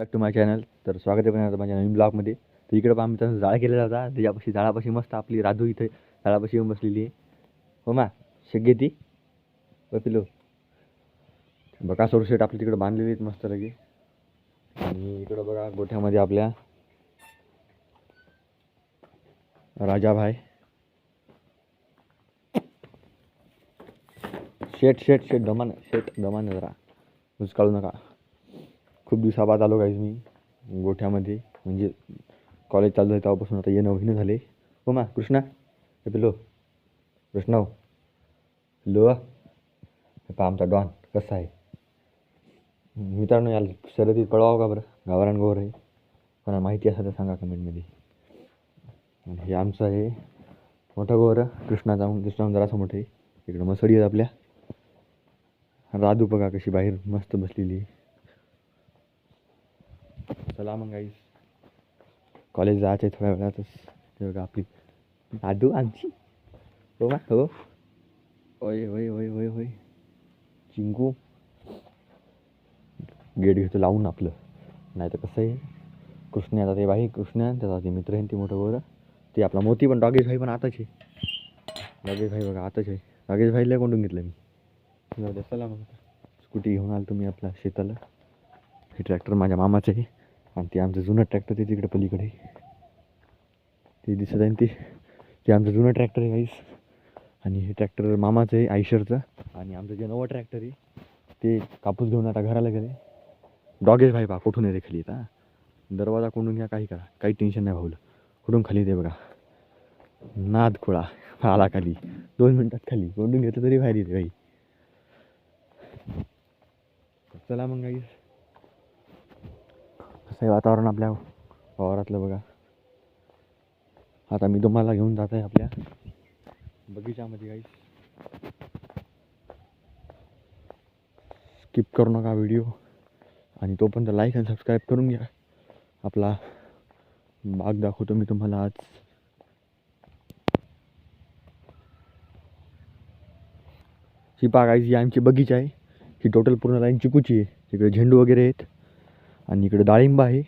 Back to my channel तर स्वागत आहे पण माझ्या नवीन ब्लॉगमध्ये तर इकडं पण आम्ही तसं जाळ केलेला होता. त्याच्यापाशी जाळापाशी मस्त आपली राधू इथे जाळापाशी येऊन बसलेली आहे. हो मा शेग ती पिलो बघा सोड शेट आपली तिकडं बांधलेली आहेत मस्त लगे. आणि इकडं बघा गोठ्यामध्ये आपल्या राजाभाई शेट शेट शेट दमान शेट दमान जरा. काढू नका. खूप दिवसाबाद आलो गाईज मी गोठ्यामध्ये. म्हणजे कॉलेज चालू आहे तेव्हापासून आता येणं होईनं झाले. हो मा कृष्णा. हे पिलो कृष्णा हो. हॅलो हे पहा आमचा डॉन कसा आहे? मित्रांनो याला शर्यतीत पळवावं का बरं? गावरान गोवर आहे. कोणाला माहिती असेल तर सांगा कमेंटमध्ये. आणि हे आमचं आहे मोठं गोवर कृष्णाचा कृष्णा जरासं मोठं आहे. इकडं मसडी आहेत आपल्या. राधू बघा कशी बाहेर मस्त बसलेली आहे. चला मग गाईस कॉलेज जायचं आहे थोड्या वेळातच ते बघा आपली दादू आमची हो का हो होय होय होय होय होय चिंकू गेट घेतो लावून आपलं नाही तर कसं आहे कृष्ण आता ते बाई कृष्ण त्याचा ते मित्र आहे ते मोठं बरं ते आपला मोती पण डॉगेश भाई पण आताच आहे डॉगेश भाई बघा आताच आहे डॉगेश भाईला कोंडून घेतलं मी द्या, चला मग स्कूटी घेऊन आलो तुम्ही आपल्या शेताला हे ट्रॅक्टर माझ्या मामाचं आहे आणि ते आमचं जुनं ट्रॅक्टर ते तिकडे पलीकडे. ते दिसत आहे ते. ते आमचं जुनं ट्रॅक्टर आहे आईस आणि हे ट्रॅक्टर मामाचं आहे आयशरचं. आणि आमचं जे नवं ट्रॅक्टर आहे ते कापूस घेऊन आता घराला गेले. डॉगेश भाई बा कुठून येते खाली आता दरवाजा कोंडून घ्या काही करा. काही टेन्शन नाही भाऊलं. कुठून खाली ते बघा. नाद खुळा. आला खाली. दोन मिनटात खाली. कोंडून घेतलं तरी बाहेर येते काही चला मग गाईस कसं आहे वातावरण आपल्या वावरातलं बघा. आता मी तुम्हाला घेऊन जात आहे आपल्या बगीच्यामध्ये काही स्किप करू नका व्हिडिओ आणि तोपर्यंत लाईक आणि सबस्क्राईब करून घ्या. आपला बाग दाखवतो मी तुम्हाला आज. ही बाग आहे ही आमची बगीचा आहे. ही टोटल पूर्ण लाईन चिकूची आहे. तिकडे झेंडू वगैरे आहेत. आणि इकडे डाळिंब आहे.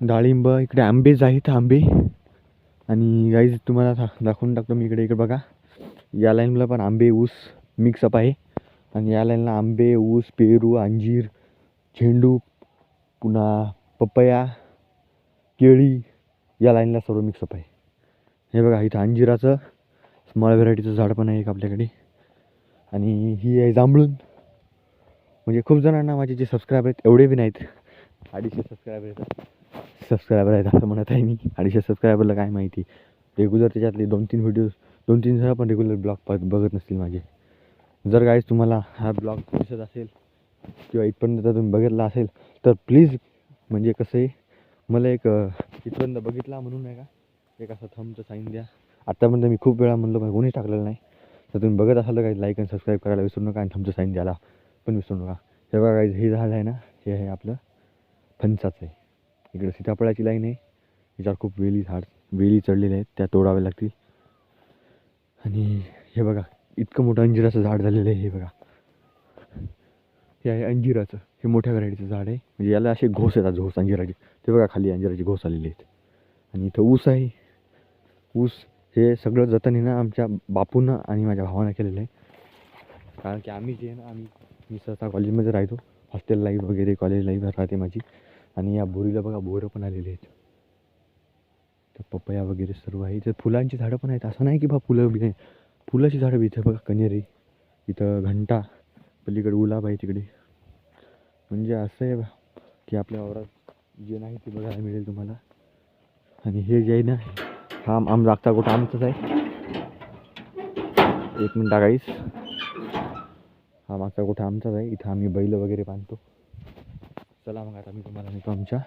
डाळिंब इकडे आंबेच आहेत आंबे. आणि गाईज तुम्हाला दा- दाखवून टाकतो मी इकडे इकडे बघा. या लाईनला पण आंबे ऊस मिक्सअप आहे. आणि या लाईनला आंबे ऊस पेरू अंजीर झेंडू पुन्हा पपया केळी या लाईनला सर्व मिक्सअप आहे. हे बघा इथं अंजिराचं स्मॉल व्हेरायटीचं झाड पण आहे एक आपल्याकडे. आणि ही आहे जांभळून. म्हणजे खूप जणांना माझे जे सबस्क्रायबर आहेत एवढे बी नाहीत. अडीचशे सबस्क्रायबर आहेत. सबस्क्रायबर आहेत असं म्हणत आहे मी. अडीचशे सबस्क्रायबरला काय माहिती? रेग्युलर त्याच्यातले दोन तीन व्हिडिओज दोन तीन जण पण रेग्युलर ब्लॉग पाहत बघत नसतील माझे जर काहीच तुम्हाला हा ब्लॉग दिसत असेल किंवा इथपर्यंत जर तुम्ही बघितला असेल तर प्लीज म्हणजे कसं आहे मला एक इथपर्यंत बघितला म्हणून नाही का? एक असं थंबचं साईन द्या. आत्तापर्यंत मी खूप वेळा म्हणलो पण कोणीच टाकलेलं नाही. तर तुम्ही बघत असाल तर काही लाईक आणि सबस्क्राईब करायला विसरू नका आणि थंबचं साईन द्यायला. पण विसरू नका. हे बघा हे झालं आहे ना हे आहे आपलं फणसाचं आहे. इकडे सीताफळाची लाईन आहे. याच्यावर खूप वेली झाड वेली चढलेल्या आहेत. त्या तोडाव्या लागतील. आणि हे बघा इतकं मोठं अंजिराचं झाड झालेलं आहे हे बघा. हे आहे अंजिराचं. हे मोठ्या व्हरायटीचं झाड आहे. म्हणजे याला असे घोस येतात घोस अंजिराचे. ते बघा खाली अंजिराचे घोस आलेले आहेत. आणि इथं ऊस आहे. ऊस हे सगळं जतन आहे ना आमच्या बापूनं आणि माझ्या भावानं केलेलं आहे. कारण की आम्ही जे आहे ना आम्ही मी सहसा कॉलेजमध्ये राहतो. हॉस्टेल लाईफ वगैरे कॉलेज लाईफ राहते माझी. आणि या बोरीला बघा बोरं पण आलेले आहेत. तर पपया वगैरे सर्व आहे. इथं फुलांची झाडं पण आहेत. असं नाही की बा फुलं बी नाही फुलाची झाडं बी इथं बघा कण्हेरी इथं घंटा पलीकडे गुलाब आहे तिकडे. म्हणजे असं आहे की आपल्या वावरात जे नाही ते बघायला मिळेल तुम्हाला. आणि हे जे आहे ना हा आम आम कुठं आमचंच आहे. एक मिनटा गाईस हा मागचा गोठा आमचाच आहे. इथं आम्ही बैल वगैरे बांधतो. चला मग आता मी तुम्हाला नेतो आमच्या.